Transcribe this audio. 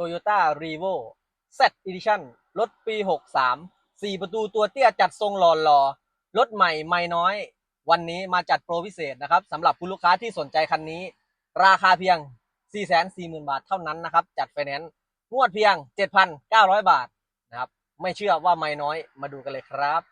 Toyota r e v o Z Edition รถปี 63 4 ประตูตัวเตี้ยจัดทรงหล่อหล่อรถใหม่ไม่น้อย วันนี้มาจัดโปรพิเศษนะครับสำหรับคุณลูกค้าที่สนใจคันนี้ ราคาเพียง 440,000 บาทเท่านั้นนะครับ จัดไฟแนนซ์งวดเพียง 7,900 บาทนะครับ ไม่เชื่อว่าไม่น้อยมาดูกันเลยครับ